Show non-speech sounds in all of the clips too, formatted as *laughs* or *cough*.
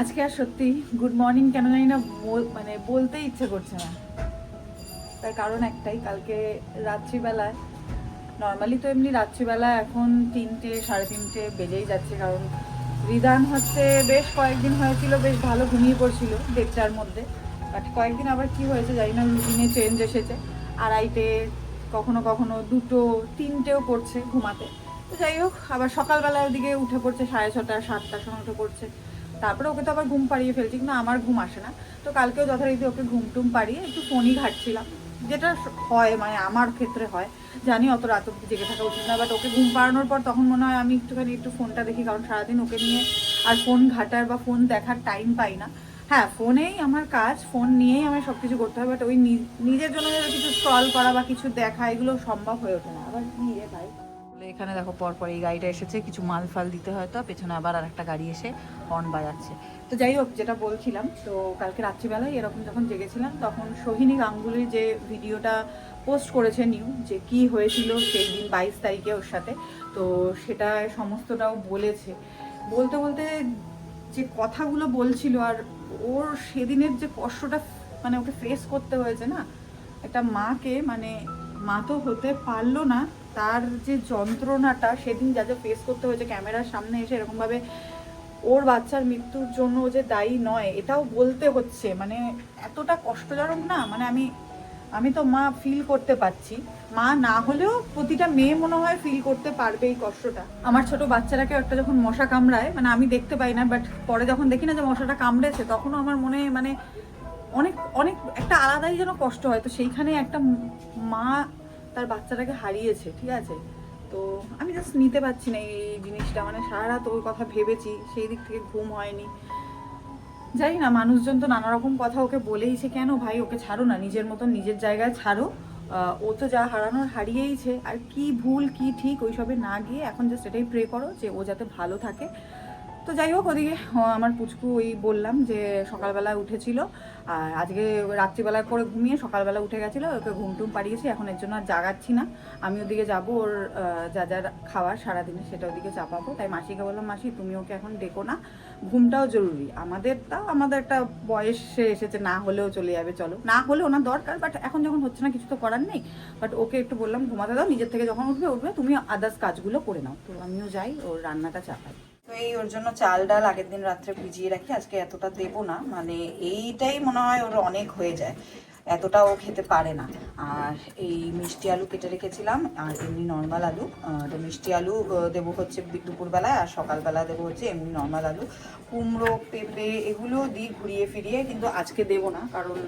আজকে আর সত্যি good morning কেন জানি না মানে বলতে ইচ্ছে করছে না। তার কারণ একটাই, কালকে রাত্রিবেলায় নর্মালি তো এমনি রাত্রিবেলা এখন তিনটে, সাড়ে তিনটে বেজেই যাচ্ছে কারণ রিদান হচ্ছে বেশ কয়েকদিন হয়েছিল, বেশ ভালো ঘুমিয়ে পড়ছিল দেড়টার মধ্যে। বাট কয়েকদিন আবার কি হয়েছে জানি না রুটিনে চেঞ্জ এসেছে। আড়াইটে কখনো কখনো দুটো, তিনটেও পড়ছে ঘুমাতে। তো যাই হোক, আবার সকালবেলার দিকে উঠে পড়ছে সাড়ে ছটা, সাতটার সময় উঠে পড়ছে। তারপরে ওকে তো আবার ঘুম পাড়িয়ে ফেলছি, কিন্তু আমার ঘুম আসে না। তো কালকেও যথারীতি ওকে ঘুম টুম পাড়িয়ে একটু ফোনই ঘাটছিলাম, যেটা হয় মানে আমার ক্ষেত্রে হয়। জানি অত রাত অব্দি জেগে থাকা উচিত না বাট ওকে ঘুম পাড়ানোর পর তখন মনে হয় আমি একটুখানি একটু ফোনটা দেখি, কারণ সারাদিন ওকে নিয়ে আর ফোন ঘাটার বা ফোন দেখার টাইম পাই না। হ্যাঁ ফোনেই আমার কাজ, ফোন নিয়েই আমার সব কিছু করতে হয় বাট ওই নিজের জন্য কিছু স্ক্রল করা বা কিছু দেখা, এগুলো সম্ভব হয়ে ওঠে না। আবার কি রে এখানে দেখো পরপর এই গাড়িটা এসেছে, কিছু মাল ফাল দিতে হয়তো পেছনে আবার আরেকটা গাড়ি এসে হর্ন বাজাচ্ছে। তো যাই হোক, যেটা বলছিলাম, তো কালকে রাত্রিবেলায় এরকম যখন জেগেছিলাম, তখন সোহিনী গাঙ্গুলির যে ভিডিওটা পোস্ট করেছে নিউ, যে কি হয়েছিল সেই দিন বাইশ তারিখে ওর সাথে, তো সেটা সমস্তটাও বলেছে। বলতে বলতে যে কথাগুলো বলছিল, আর ওর সেদিনের যে কষ্টটা মানে ওকে ফেস করতে হয়েছে না, একটা মাকে মানে মা তো হতে পারল না তার যে যন্ত্রণাটা সেদিন যা যা ফেস করতে হয়েছে ক্যামেরার সামনে এসে এরকমভাবে ওর বাচ্চার মৃত্যুর জন্য যে দায়ী নয়, এটাও বলতে হচ্ছে। মানে এতটা কষ্টজনক না? মানে আমি আমি তো মা ফিল করতে পারছি। মা না হলেও প্রতিটা মেয়ে মনে হয় ফিল করতে পারবে এই কষ্টটা। আমার ছোট বাচ্চারাকে একটা যখন মশা কামড়ায় মানে আমি দেখতে পাই না বাট পরে যখন দেখি না যে মশাটা কামড়েছে, তখনও আমার মনে মানে অনেক অনেক, একটা আলাদাই যেন কষ্ট হয়। তো সেইখানে একটা মা তার বাচ্চাটাকে হারিয়েছে, ঠিক আছে? তো আমি জাস্ট নিতে পারছি না এই জিনিসটা। মানে সারা রাত ওর কথা ভেবেছি, সেই দিক থেকে ঘুম হয়নি। জানি না, মানুষজন তো নানা রকম কথা ওকে বলেইছে, কেন ভাই, ওকে ছাড়ো না, নিজের মতন নিজের জায়গায় ছাড়ো। ও তো যা হারানোর হারিয়েইছে, আর কি ভুল, কি ঠিক, ওইসবে না গিয়ে এখন জাস্ট এটাই প্রে করো যে ও যাতে ভালো থাকে। তো যাই হোক, ওদিকে আমার পুচকু ওই বললাম যে সকালবেলা উঠেছিল। আর আজকে রাত্রিবেলা করে ঘুমিয়ে সকালবেলা উঠে গেছিল, ওকে ঘুম টুম পাড়িয়েছি, এখন এর জন্য আর জাগাচ্ছি না। আমি ওদিকে যাব, ওর যা যা খাওয়ার সারাদিনে সেটা ওদিকে চাপাবো। তাই মাসিকে বললাম, মাসি, তুমি ওকে এখন ডেকো না, ঘুমটাও জরুরি। আমাদের তাও আমাদের একটা বয়সে এসেছে, না হলেও চলে যাবে, চলো। না হলেও না দরকার বাট এখন যখন হচ্ছে না, কিছু তো করার নেই। বাট ওকে একটু বললাম, ঘুমাতে দাও, নিজের থেকে যখন উঠবে উঠবে, তুমি আদার্স কাজগুলো করে নাও। তো আমিও যাই, ওর রান্নাটা চাপাই। তো এই ওর জন্য চাল ডাল আগের দিন রাত্রে ভিজিয়ে রাখি, আজকে এতটা দেবো না। মানে এইটাই মনে হয় ওর অনেক হয়ে যায়। এতটা ও খেতে পারে না। আর এই মিষ্টি আলু কেটে রেখেছিলাম, আর এমনি নর্মাল আলু। তো মিষ্টি আলু দেবো হচ্ছে দুপুরবেলায়, আর সকালবেলা দেবো হচ্ছে এমনি নর্মাল আলু। কুমড়ো, পেঁপে, এগুলো দিই ঘুরিয়ে ফিরিয়ে, কিন্তু আজকে দেবো না, কারণ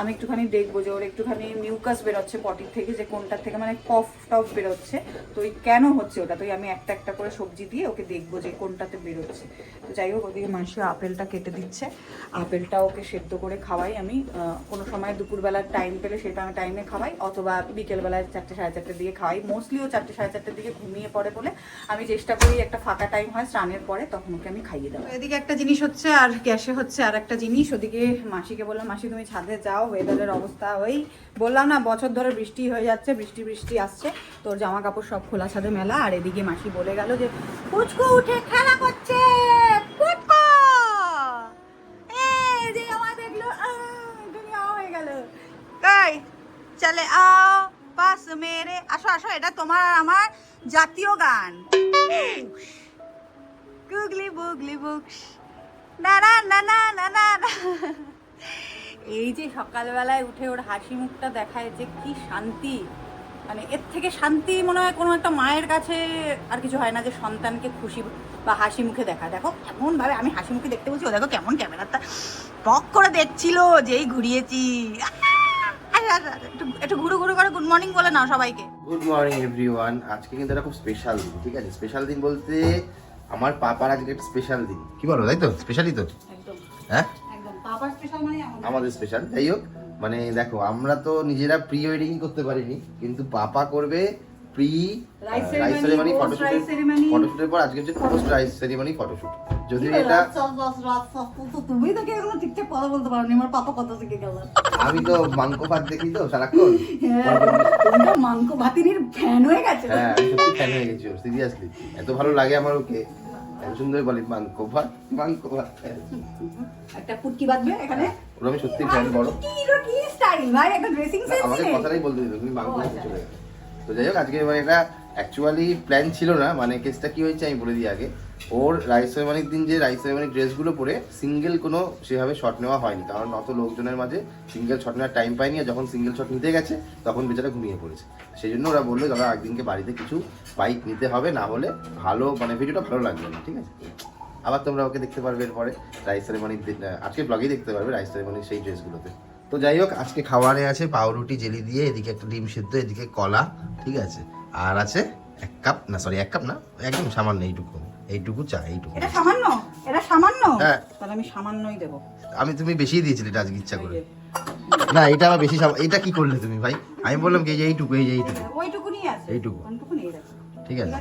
আমি একটুখানি দেখব যে ওর একটুখানি মিউকাস বেরোচ্ছে পটির থেকে, যে কোনটার থেকে মানে কফ টফ বেরোচ্ছে। তো ওই কেন হচ্ছে ওটা? তো আমি একটা একটা করে সবজি দিয়ে ওকে দেখব যে কোনটাতে বেরোচ্ছে। তো যাই হোক, ওদিকে মাসি আপেলটা কেটে দিচ্ছে। আপেলটা ওকে সেদ্ধ করে খাওয়াই আমি। কোনো সময় দুপুরবেলার টাইম পেলে সেটা আমি টাইমে খাওয়াই, অথবা বিকেলবেলায় চারটে, সাড়ে চারটের দিকে খাওয়াই। মোস্টলি ও চারটে, সাড়ে চারটের দিকে ঘুমিয়ে পড়ে বলে আমি চেষ্টা করি একটা ফাঁকা টাইম হয়, স্নানের পরে তখন ওকে আমি খাইয়ে দেবো এদিকে একটা জিনিস হচ্ছে আর গ্যাসে হচ্ছে আর একটা জিনিস, ওদিকে মাসিকে বললাম, মাসি, তুমি ছাদে যাও ওয়েদারের অবস্থা ওই। বললাম, না, বছর ধরে বৃষ্টি হয়ে যাচ্ছে, বৃষ্টি বৃষ্টি আসছে। তোর জামা কাপড় সব খোলা ছাদে মেলা। আর এদিকে মাসি বলে গেল যে, পুচকু, উঠে খেলা করছে পুচকু এই যে আমার দেখল আহ, দুনিয়া হয়ে গেল এই চলে আও পাস মেরে। আসো আসো, এটা তোমার আর আমার জাতীয় গান। গুগলি বুগলি বুকস। না না না না না না। এই যে সকালবেলায় উঠে ওর হাসি মুখটা দেখায় যে কি শান্তি। মানে এর থেকে শান্তি মনে হয় কোনো একটা মায়ের কাছে আর কিছু হয় না যে সন্তানকে খুশি বা হাসি মুখে দেখা দেখো কেমন ভাবে আমি হাসি মুখে দেখতে বলছি, ও দেখো কেমন ক্যামেরাটা পক করে দেখছিল, যেই ঘুরিয়েছি। একটু একটু ঘুরু ঘুরু করে গুড মর্নিং বলে নাও সবাইকে। গুড মর্নিং এভরিওয়ান আজকে কিন্তু একটা খুব স্পেশাল দিন ঠিক আছে? স্পেশাল দিন বলতে আমার পাপার আজকে একটা স্পেশাল দিন। কি বলো তাই তো? স্পেশালি তো? একদম। হ্যাঁ? একদম। পাপার স্পেশাল মানে আমাদের। আমাদের স্পেশাল যাই হোক মানে দেখো আমরা তো নিজেরা প্রি ওয়েডিং করতে পারিনি কিন্তু পাপা করবে প্রি রাইস সেরিমনি ceremony। ফটোশুটের পর আজকে হচ্ছে পোস্ট রাইস সেরিমনি ফটোশুট যদিও এটা তুমি তো কি এগুলো ঠিকঠাক কথা বলতে পারো আমার পাপা কত শিখে গেল। আমি তো মাংস ভাত দেখি তো সারাক্ষণ। হ্যাঁ, তুমি তো মাংস ভাতিনির ফ্যান হয়ে গেছে। হ্যাঁ আমি সত্যি ফ্যান হয়ে গেছি সিরিয়াসলি এত ভালো লাগে আমার ওকে। এত সুন্দর বলি মাংকো ভাত মাংকো ভাত। একটা পুটকি বাঁধবে এখানে। ওর আমি সত্যি ফ্যান বড়। কি কি স্টাইল ভাই একটা ড্রেসিং সেন্স আমাকে কথাটাই বলতে দিত তুমি মাংকো ভাত চলে তো যাই হোক আজকে মানে এটা অ্যাকচুয়ালি প্ল্যান ছিল না মানে কেসটা কি হয়েছে আমি বলে দিই আগে। ওর রাইস সেরেমানির দিন যে রাইস সেরেমানির ড্রেসগুলো পরে সিঙ্গেল কোনো সেভাবে শট নেওয়া হয়নি। কারণ অত লোকজনের মাঝে সিঙ্গেল শট নেওয়ার টাইম পাইনি আর যখন সিঙ্গেল শট নিতে গেছে, তখন বেচারা ঘুমিয়ে পড়েছে। সেই জন্য ওরা বলল, দাদা, একদিনকে বাড়িতে কিছু বাইক নিতে হবে, না হলে ভালো মানে ভিডিওটা ভালো লাগবে না, ঠিক আছে? আবার তোমরা ওকে দেখতে পারবে এরপরে রাইস সেরেমনির দিন আজকে ব্লগেই দেখতে পারবে রাইস সেরেমনির সেই ড্রেসগুলোতে তো যাই হোক, আজকে খাবারে আছে পাউরুটি, জেলি দিয়ে, এদিকে একটা ডিম সিদ্ধ, এদিকে কলা, ঠিক আছে? আর আছে এক কাপ না সরি এক কাপ না, একদম সামান্য এইটুকু। এইটুকু চা এইটুকু এটা সামান্য? এটা সামান্য? হ্যাঁ। তাহলে আমি সামান্যই দেবো। আমি তুমি বেশি দিয়েছিলে এটা আজকে ইচ্ছা করে। না এটা আমার বেশি এটা কি করলে তুমি ভাই? আমি বললাম কি যে এইটুকু এই যে এইটুকু। ওইটুকুনি আছে। এইটুকু। ওইটুকুনি এই দেখো। ঠিক আছে।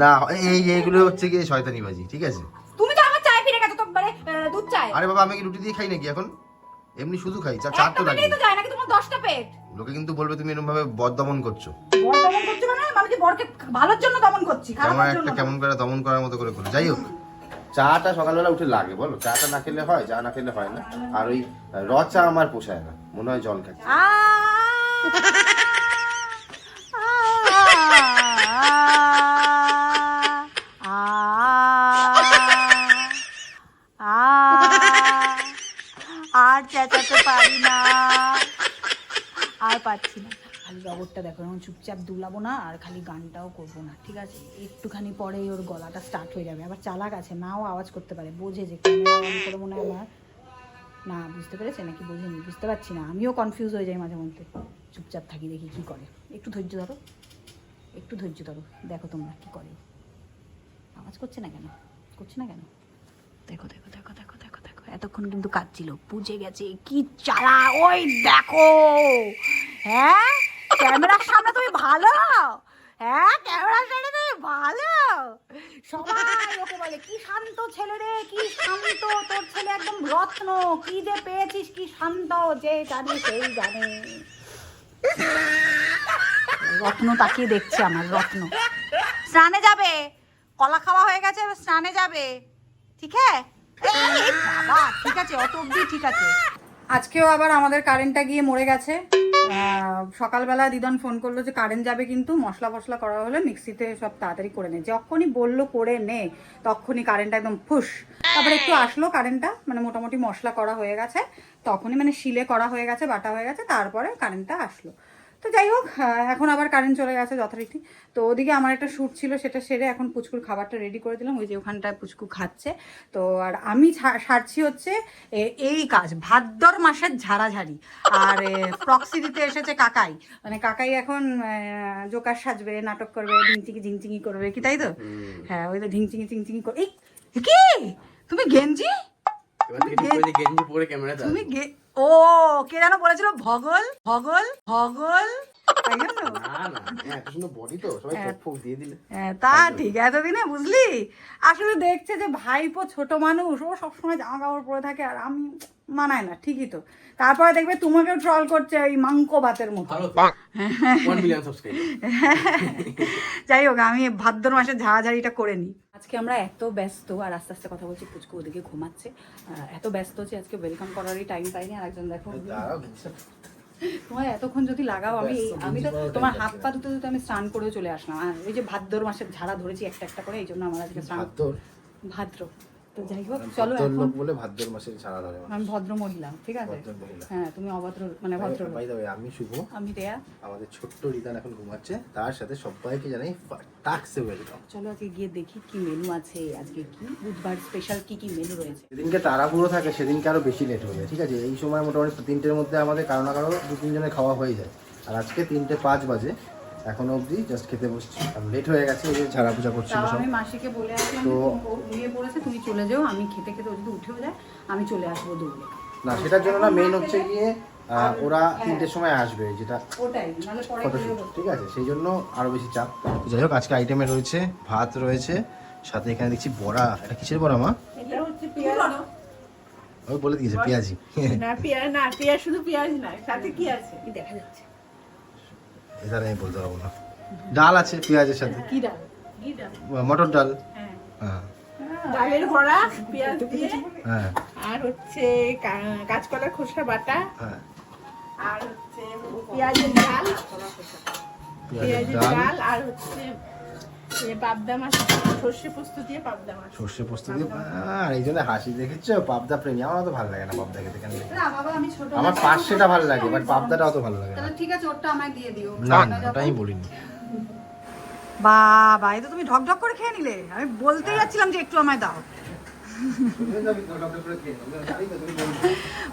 না এই এইগুলো হচ্ছে গিয়ে শয়তানি বাজি ঠিক আছে? তুমি তো আমার চায় ফিরে গেছো তো মানে দুধ চায়। আরে বাবা আমি কি রুটি দিয়ে খাই নাকি এখন? এমনি শুধু খাই চা চার তো লাগে। তো যায় নাকি তোমার দশটা পেট? লোকে কিন্তু বলবে তুমি এরকম ভাবে বদ দমন করছ বর দমন মানে আমি যে বরকে ভালোর জন্য দমন করছি খারাপের জন্য একটা কেমন করে দমন করার মতো করে করো যাই হোক চাটা সকালবেলা উঠে লাগে বলো? চাটা না খেলে হয় চা না খেলে হয় না। আর ওই র চা আমার পোষায় না মনে হয় জল খাচ্ছি। আর চেঁচাতে পারি না। আর পাচ্ছি না। খালি রবরটা দেখো এখন চুপচাপ দুলাবো না আর খালি গানটাও করব না, ঠিক আছে? একটুখানি পরেই ওর গলাটা স্টার্ট হয়ে যাবে। আবার চালাক আছে, নাও আওয়াজ করতে পারে, বোঝে যে করে মনে হয় আমার। না, বুঝতে পেরেছে নাকি? বোঝেনি, বুঝতে পারছি না। আমিও কনফিউজ হয়ে যাই মাঝে মধ্যে। চুপচাপ থাকি, দেখি কি করে। একটু ধৈর্য ধরো, একটু ধৈর্য ধরো, দেখো তোমরা কি করে। আওয়াজ করছে না কেন? করছে না কেন? দেখো দেখো দেখো দেখো দেখো দেখো। এতক্ষণ কিন্তু কাঁদছিল। বুঝে গেছে, কি চালা, ওই দেখো। হ্যাঁ? ক্যামেরার সামনে তুমি ভালো? হ্যাঁ ক্যামেরার সামনে তুমি ভালো? সবাই ওকে বলে, কি শান্ত ছেলে রে, কি শান্ত? তোর ছেলে একদম রত্ন। কি যে পেয়েছিস, কি শান্ত? যে জানে, সেই জানে। রত্ন তাকিয়ে দেখছে আমার, রত্ন। স্নানে যাবে। কলা খাওয়া হয়ে গেছে স্নানে যাবে। ঠিক বাবা, ঠিক আছে, অত অব্দি ঠিক আছে। আজকেও আবার আমাদের কারেন্টটা গিয়ে মরে গেছে। সকালবেলা দিদন ফোন করল যে কারেন্ট যাবে কিন্তু, মশলা ফসলা করা হলে মিক্সিতে সব তাড়াতাড়ি করে নে। যখনই বলল করে নে, তখনই কারেন্টটা একদম ফুস। তারপরে একটু আসলো কারেন্টটা মানে মোটামুটি মশলা করা হয়ে গেছে, তখনই মানে শিলে করা হয়ে গেছে, বাটা হয়ে গেছে, তারপরে কারেন্টটা আসলো। তো যাই হোক এখন আবার কারেন্ট চলে গেছে যথারীতি। তো ওদিকে আমার একটা শ্যুট ছিল সেটা সেরে এখন পুচকুর খাবারটা রেডি করে দিলাম। ওই যে ওখানটায় পুচকু খাচ্ছে। তো আর আমি সারছি হচ্ছে এই কাজ ভাদ্র মাসের ঝাড়াঝাড়ি। আর প্রক্সি দিতে এসেছে কাকাই। মানে কাকাই এখন জোকার সাজবে নাটক করবে ঢিংচিকি ঝিংচিঙি করবে কি তাই তো? হ্যাঁ ওই তো ঢিংচিঙি চিংচিঙি করবে কি? তুমি গেঞ্জি? করে গেঞ্জি পরে ক্যামেরা তুমি গে ও কে যেন বলেছিল? ভগল? ভগল? ভগল? হ্যাঁ, এত সুন্দর বডি তো সবাই চোখ ফোক দিয়ে দিলে। হ্যাঁ, তা ঠিক এতদিনে বুঝলি? আসলে দেখছে যে ভাইপো ছোট মানুষ ও সবসময় জামা কাপড় পরে থাকে আর আমি মানায় না ঠিকই তো। তারপরে দেখবে তোমাকেও ট্রল করছে ওই মাংকো বাতের মতো। *laughs* যাই হোক আমি ভাদ্র মাসে ঝাড়াঝাড়িটা করে নিই। আজকে আমরা এত ব্যস্ত আর আস্তে আস্তে কথা বলছি পুচকু ওদিকে ঘুমাচ্ছে। এত ব্যস্ত যে আজকে ওয়েলকাম করারই টাইম পাইনি আর একজন দেখো। তোমার এতক্ষণ যদি লাগাও আমি আমি তো তোমার হাত পা ধুতে ধুতে আমি স্নান করেও চলে আসলাম। আর ওই যে ভাদ্র মাসের ঝাড়া ধরেছি একটা একটা করে এই জন্য আমার আজকে স্নান ভাদ্র? ভাদ্র। তো যাই হোক চলো এখন। বলে ভাদ্র মাসের ছাড়া ধরে আমি ভদ্র মহিলা ঠিক আছে? হ্যাঁ তুমি অভদ্র মানে ভদ্র বাই দ্য আমি শুভ। আমি রেয়া। আমাদের ছোট্ট রিদান এখন ঘুমাচ্ছে। তার সাথে সবাইকে জানাই টাক্সে ওয়েলকাম। চলো আজকে গিয়ে দেখি কি মেনু আছে আজকে কি। বুধবার স্পেশাল কি কি মেনু রয়েছে? যেদিনকে তাড়াহুড়ো থাকে সেদিনকে আরও বেশি লেট হয়ে যায় ঠিক আছে? এই সময় মোটামুটি তিনটের মধ্যে আমাদের কারও না কারও দু তিনজনের খাওয়া হয়ে যায়। আর আজকে তিনটে পাঁচ বাজে। এখনও অবধি জাস্ট খেতে বসছি। লেট হয়ে গেছে এই যে ঝাড়া পূজা সব। আমি মাসিকে বলে আসলাম তো- যে তুমি ঘুমিয়ে পড়েছে তুমি চলে যাও আমি খেতে খেতে যদি উঠেও যায় আমি চলে আসব দৌড়ে না সেটার জন্য না মেন হচ্ছে গিয়ে ওরা তিনটের সময় আসবে যেটা ফটোশুট। ঠিক আছে? সেই জন্য আরও বেশি চাপ। যাই হোক আজকে আইটেমে রয়েছে ভাত রয়েছে সাথে এখানে দেখছি বড়া। এটা কিসের বড়া মা? এটা হচ্ছে পেঁয়াজ। ওই বলে দিয়েছে পেঁয়াজি। না পেঁয়াজ না পেঁয়াজ শুধু পেঁয়াজ না সাথে কি আছে? কি দেখা যাচ্ছে। এটা আমি বলতে পারব না। ডাল আছে পেঁয়াজের সাথে। কি ডাল? মটর ডাল। হ্যাঁ। হ্যাঁ। ডালের বড়া পেঁয়াজ দিয়ে। হ্যাঁ। আর হচ্ছে কা- কাঁচকলার খোসা বাটা। হ্যাঁ। আর হচ্ছে পেঁয়াজের ডাল। পেঁয়াজের ডাল আর হচ্ছে পাবদা মাছ সর্ষে পোস্ত দিয়ে পাবদা মাছ। সর্ষে পোস্ত দিয়ে? আর এই জন্য হাসি দেখেছ? পাবদা প্রেমী। আমার তো ভালো লাগে না পাবদা খেতে কেন না বাবা আমি ছোট আমার পার্শ্বেটা ভালো লাগে বাট পাবদাটা অত ভালো লাগে তাহলে ঠিক আছে ওটা আমায় দিয়ে দিও। না না ওটা আমি বলিনি। বাবা এই তো তুমি ঢক ঢক করে খেয়ে নিলে। আমি বলতেই যাচ্ছিলাম যে একটু আমায় দাও।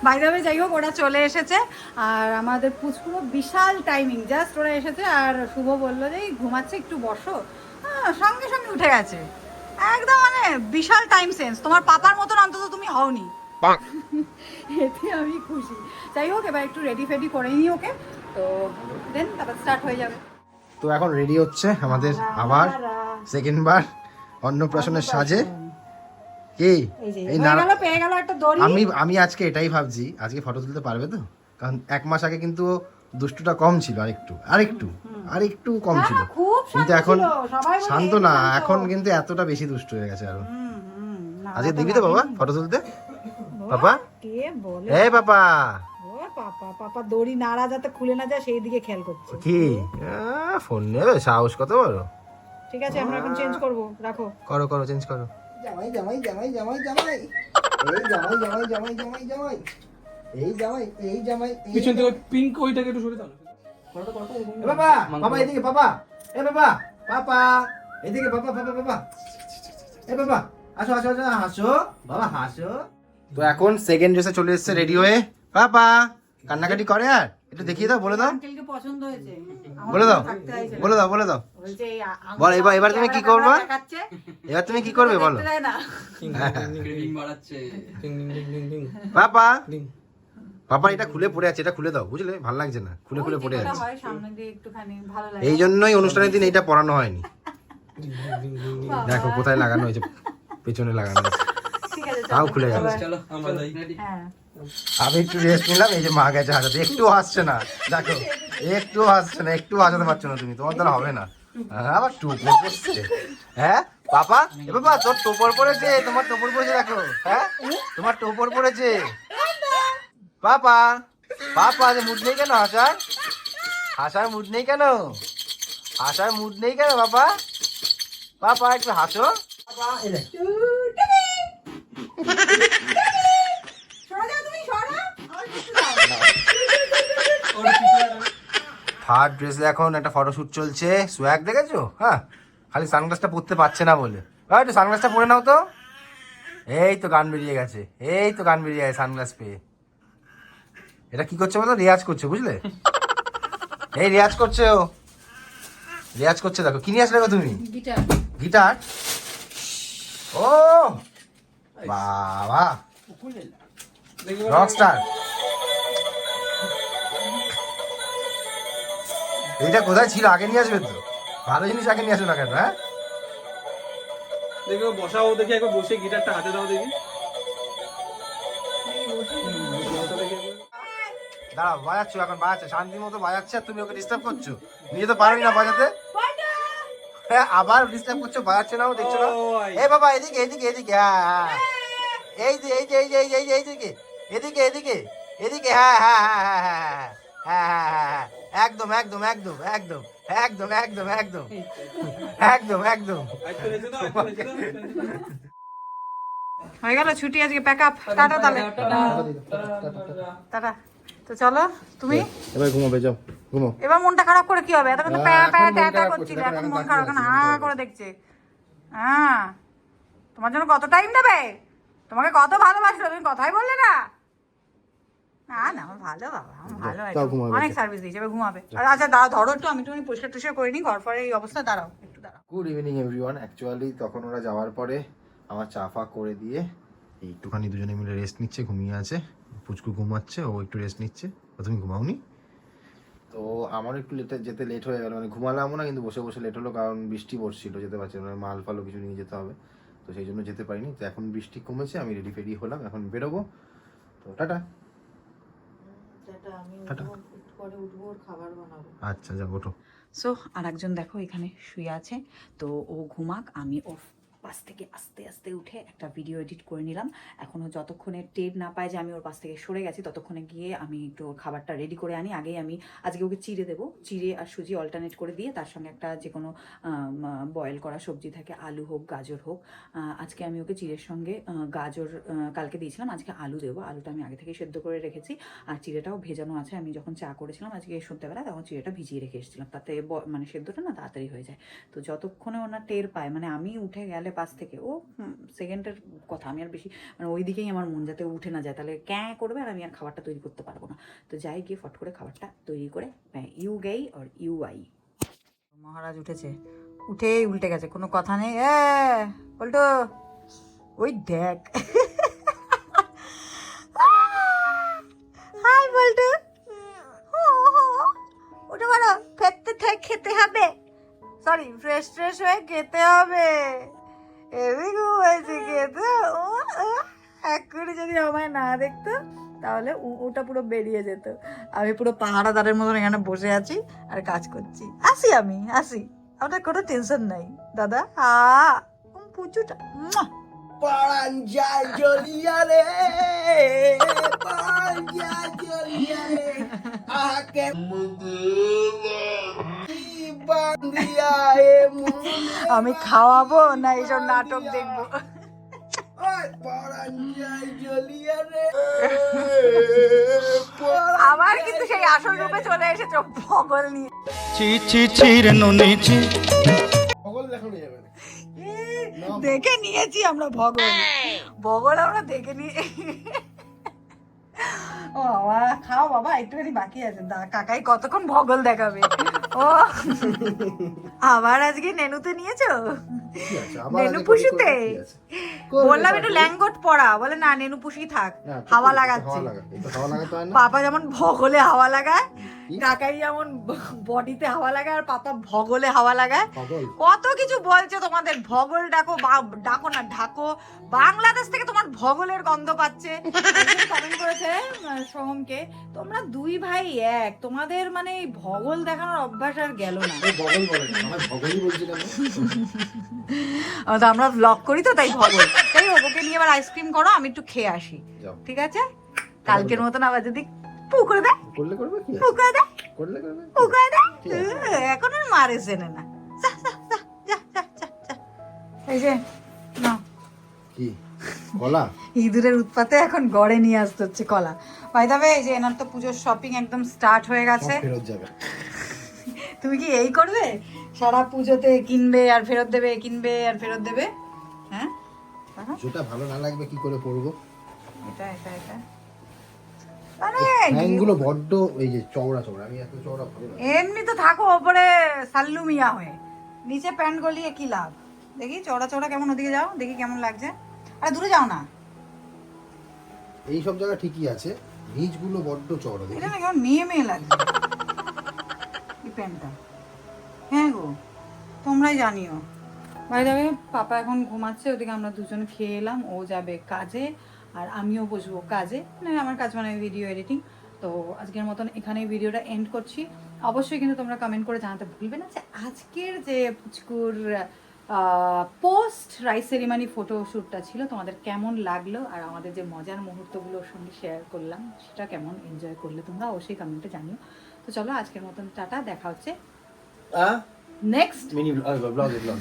বাইরে যাই হোক ওরা চলে এসেছে। আর আমাদের পুচকুরো বিশাল টাইমিং জাস্ট ওরা এসেছে আর শুভ বলল যে "এই ঘুমাচ্ছে একটু বসো। হ্যাঁ, সঙ্গে সঙ্গে উঠে গেছে। একদম মানে বিশাল টাইম সেন্স তোমার পাপার মতন অন্তত তুমি হওনি। *laughs* এতে আমি খুশি। যাই হোক এবার একটু রেডি ফেডি করে নিই ওকে। তো দেন তারপর স্টার্ট হয়ে যাবে। তো এখন রেডি হচ্ছে আমাদের আবার সেকেন্ড বার অন্নপ্রাশনের সাজে। কি? এই গেল পেয়ে গেল একটা দড়ি। আমি আমি আজকে এটাই ভাবছি। আজকে ফটো তুলতে পারবে তো? কারণ এক মাস আগে কিন্তু দুষ্টুটা কম ছিল আরেকটু আরেকটু আরেকটু কম ছিল। হ্যাঁ, কিন্তু এখন শান্ত না এখন কিন্তু এতটা বেশি দুষ্ট হয়ে গেছে আরও। আজকে দিবি তো বাবা ফটো তুলতে? ও, পাপা? কে বলে? এই পাপা। পাপা পাপা দড়ি নাড়া যাতে খুলে না যায় সেই দিকে খেয়াল করছে। কি? আহ, ফোন নেবে? সাহস কত বড়? ঠিক আছে আমরা এখন চেঞ্জ করব রাখো। করো করো চেঞ্জ করো। জামাই জামাই জামাই জামাই জামাই। এই জামাই জামাই জামাই জামাই জামাই। এই জামাই এই জামাই পিছন থেকে পিঙ্ক ওইটাকে একটু সরে দাও। বাবা বাবা এদিকে বাবা এ বাবা পাপা এদিকে বাবা বাবা বাবা। এ বাবা আসো আসো আসো হাসো বাবা হাসো। তো এখন সেকেন্ড ড্রেসে চলে এসেছে রেডি হয়ে। পাপা কান্নাকাটি করে আর? একটু দেখিয়ে দাও বলে দাও। পছন্দ হয়েছে। বলে দাও। বলে দাও বলে দাও। বল, এবার- এবার তুমি কি করবা? এবার তুমি কি করবে বলো। দেখতে পাপা এটা খুলে পড়ে আছে এটা খুলে দাও বুঝলে? ভালো লাগছে না খুলে খুলে পড়ে আছে। সামনে দিয়ে একটুখানি ভালো লাগে। এই জন্যই অনুষ্ঠানের দিন এইটা পড়ানো হয়নি। দেখো কোথায় লাগানো হয়েছে পেছনে লাগানো হয়েছে। তাও খুলে গেল। হ্যাঁ। আমি একটু রেস্ট নিলাম এই যে মা গেছে হাজাতে একটু হাসছে না দেখো একটু হাসছে না একটু হাসাতে পারছ না তুমি তোমার দ্বারা হবে না। হ্যাঁ, আবার টুপর পড়ছে। হ্যাঁ পাপা এ বাবা তোর টোপর পড়েছে তোমার টোপর পড়েছে দেখো। হ্যাঁ তোমার টোপর পড়েছে। পাপা পাপা যে মুড নেই কেন হাসার? হাসার মুড নেই কেন? হাসার মুড নেই কেন বাবা? পাপা একটু হাসো। থার্ড ড্রেসে এখন একটা ফটোশ্যুট চলছে। সোয়াগ দেখেছ? হ্যাঁ। খালি সানগ্লাসটা পরতে পারছে না বলে। একটু সানগ্লাসটা পরে নাও তো। এই তো গান বেরিয়ে গেছে। এই তো গান বেরিয়ে গেছে সানগ্লাস পেয়ে। এটা কি করছে বলো? রেয়াজ করছে বুঝলে? এই রেয়াজ করছে ও। রেয়াজ করছে দেখো। কি নিয়ে আসলে গো তুমি? গিটার। গিটার? ও! বাবা। রক স্টার এইটা কোথায় ছিল? আগে নিয়ে আসবে তো। ভালো জিনিস আগে নিয়ে আসো না কেন হ্যাঁ? দেখো বসাও দেখি একবার বসে গিটারটা হাতে দাও দেখি। দাঁড়াও বাজাচ্ছ এখন বাজাচ্ছে শান্তি মতো বাজাচ্ছে আর তুমি ওকে ডিস্টার্ব করছ নিজে তো পারোই না বাজাতে হ্যাঁ আবার ডিস্টার্ব করছ বাজাচ্ছে না ও দেখছ না এ বাবা এদিকে এদিকে এদিকে হ্যাঁ হ্যাঁ এই যে এই যে এই যে এই যে এই যে এইদিকে এদিকে এদিকে এদিকে হ্যাঁ হ্যাঁ হ্যাঁ হ্যাঁ হ্যাঁ হ্যাঁ হ্যাঁ হ্যাঁ হ্যাঁ হ্যাঁ একদম একদম একদম একদম একদম একদম একদম একদম একদম। হয়ে গেল ছুটি আজকে প্যাক আপ টাটা তাহলে টাটা তো চলো তুমি? এবার ঘুমাবে যাও ঘুমো এবার মনটা খারাপ করে কি হবে? এতক্ষণ তো প্যা প্যা ট্যা ট্যা করছিল এখন মন খারাপ এখন হা করে দেখছে। হ্যাঁ তোমার জন্য কত টাইম দেবে? তোমাকে কত ভালোবাসলো তুমি কথাই বললে না। না না আমার ভালো বাবা ভালো একদম। অনেক সার্ভিস দিয়েছে এবার ঘুমাবে। আর আচ্ছা দাঁড়াও ধরো একটু আমি পরিষ্কার টুষ্কার করে নিই ঘর ফরে এই অবস্থা দাঁড়াও একটু দাঁড়াও। গুড ইভিনিং এভরিওয়ান অ্যাকচুয়ালি তখন ওরা যাওয়ার পরে আমার চা ফা করে দিয়ে এই একটুখানি দুজনে মিলে রেস্ট নিচ্ছে ঘুমিয়ে আছে। পুচকু ঘুমাচ্ছে ও একটু রেস্ট নিচ্ছে। ও তুমি ঘুমাওনি। তো আমার একটু লেটে যেতে লেট হয়ে গেল। মানে ঘুমালামও না কিন্তু বসে বসে লেট হলো কারণ বৃষ্টি পড়ছিল যেতে পারছি না। মাল ফালও কিছু নিয়ে যেতে হবে। তো সেই জন্য যেতে পারিনি। তো এখন বৃষ্টি কমেছে আমি রেডি ফেডি হলাম এখন বেরোবো। তো টাটা। টাটা পরে উঠবো ওর খাবার বানাবো। আচ্ছা যাব ওঠো। সো আর একজন দেখো এখানে শুয়ে আছে। তো ও ঘুমাক আমি ও পাশ থেকে আস্তে আস্তে উঠে একটা ভিডিও এডিট করে নিলাম। এখনও যতক্ষণে টের না পায় যে আমি ওর পাশ থেকে সরে গেছি, ততক্ষণে গিয়ে আমি একটু খাবারটা রেডি করে আনি। আগেই আমি, আজকে ওকে চিড়ে দেবো। চিড়ে আর সুজি অল্টারনেট করে দিয়ে তার সঙ্গে একটা যে কোনো বয়েল করা সবজি থাকে, আলু হোক, গাজর হোক আজকে আমি ওকে চিড়ের সঙ্গে গাজর কালকে দিয়েছিলাম, আজকে আলু দেবো। আলুটা আমি আগে থেকে সেদ্ধ করে রেখেছি। আর চিড়েটাও ভেজানো আছে। আমি যখন চা করেছিলাম আজকে সন্ধ্যেবেলা তখন চিড়েটা ভিজিয়ে রেখে এসেছিলাম। তাতে মানে সেদ্ধটা না তাড়াতাড়ি হয়ে যায়। তো যতক্ষণে ওনার টের পায় মানে আমি উঠে গেলে পাশ থেকে। ও সেকেন্ডের কথা। আমি আর বেশি মানে ওই দিকেই আমার মন যাতে উঠে না যায়। তাহলে ক্যাঁ করবে আর আমি আর খাবারটা তৈরি করতে পারব না। তো যাই গিয়ে ফট করে খাবারটা তৈরি করে হ্যাঁ ইউ গেই আর ইউ আই। মহারাজ উঠেছে। উঠেই উল্টে গেছে। কোনো কথা নেই? এ উল্টো ওই দেখ। হাই বল্টু ওটা বলো খেতে খেতে হবে। সরি ফ্রেশ ফ্রেশ হয়ে খেতে হবে। এমনি ঘুমাইছে খেতে ও ও, এক্ষুনি যদি আমায় না দেখতো তাহলে ওটা পুরো বেরিয়ে যেত। আমি পুরো পাহারাদারের মতন এখানে বসে আছি আর কাজ করছি। আসি আমি আসি। আপনার কোনো টেনশন নাই। দাদা আ পুচুটা। Paranjal Joliare, Paranjal Joliare, Ake Bandia আমি খাওয়াবো না এইসব নাটক দেখব? আবার কিন্তু সেই আসল রূপে চলে এসেছ ভগল নিয়ে। ছি ছি ছির নুনি ছি। সকল দেখানো যাবে। দেখে নিয়েছি আমরা ভগল ভগল আমরা দেখে নিয়ে ও বাবা খাও বাবা একটুখানি বাকি আছে। দা- কাকাই কতক্ষণ ভগল দেখাবে? ও আবার আজকে নেনুতে নিয়েছো নেনু পুষিতে বললাম একটু। ল্যাঙ্গট পড়া বলে না নেনু পুষি থাক হাওয়া লাগাচ্ছে? পাপা যেমন ভগলে হাওয়া লাগায়? কাকাই যেমন বডিতে হাওয়া লাগায় আর পাপা ভগলে হাওয়া লাগায়। কত কিছু বলছে তোমাদের ভগল ডাকো ডাকো না ঢাকো। বাংলাদেশ থেকে তোমার ভগলের গন্ধ পাচ্ছে। কমেন্ট করেছে সোহমকে তোমরা দুই ভাই এক তোমাদের মানে এই ভগল দেখানোর অভ্যাস আর গেল না। আমার তো ব্লগ করি তো তাই ভগল। তাই হোক, ওকে নিয়ে এবার আইসক্রিম করো আমি একটু খেয়ে আসি। ঠিক আছে? কালকের মতন আবার যদি পুকুরে দেয়? করলে করবে কি আছে? পুকুরে দেয়? করলে করবে পুকুরে দেয়? ঠিক আছে। উহ, এখন আর মারে চেনে না যা, যা, যা, যা, যা, যা, যা। এই যে না কি? কলা? ইঁদুরের উৎপাতে এখন গড়ে নিয়ে আসতে হচ্ছে কলা। বাই দাবে এই যে এনার তো পুজোর শপিং একদম স্টার্ট হয়ে গেছে। ফেরত যাবে। তুমি কি এই করবে? সারা পুজোতে কিনবে আর ফেরত দেবে কিনবে আর ফেরত দেবে? হ্যাঁ? যেটা ভালো না লাগবে কি করে পরবো? এটা এটা এটা। বড্ড এই যে চওড়া চওড়া আমি এত চওড়া ভালো এমনি তো থাকো ওপরে সাল্লু মিয়া হয়ে। নিচে প্যান্ট গলিয়ে কি লাভ? দেখি চওড়া চওড়া কেমন ওদিকে যাও দেখি কেমন লাগছে। আরে দূরে যাও না। এই সব জায়গা ঠিকই আছে নিচগুলো বড্ড চওড়া দেখি। এটা না কেমন মেয়ে মেয়ে লাগছে। এই প্যান্টটা। হ্যাঁ গো তোমরাই জানিও। ভাই যাবে পাপা এখন ঘুমাচ্ছে ওদিকে আমরা দুজন খেয়ে এলাম ও যাবে কাজে। আর আমিও বসবো কাজে। মানে আমার কাজ মানে ভিডিও এডিটিং তো আজকের মতন এখানে ভিডিওটা এন্ড করছি। অবশ্যই কিন্তু তোমরা কমেন্ট করে জানাতে ভুলবে না যে আজকের যে পুচকুর পোস্ট রাইস সেরিমানি ফটো শ্যুটটা ছিল তোমাদের কেমন লাগল? আর আমাদের যে মজার মুহূর্তগুলো ওর সঙ্গে শেয়ার করলাম সেটা কেমন এনজয় করলে তোমরা অবশ্যই কমেন্টে জানিও। তো চলো আজকের মতন টাটা দেখা হচ্ছে next mini vlog vlog vlog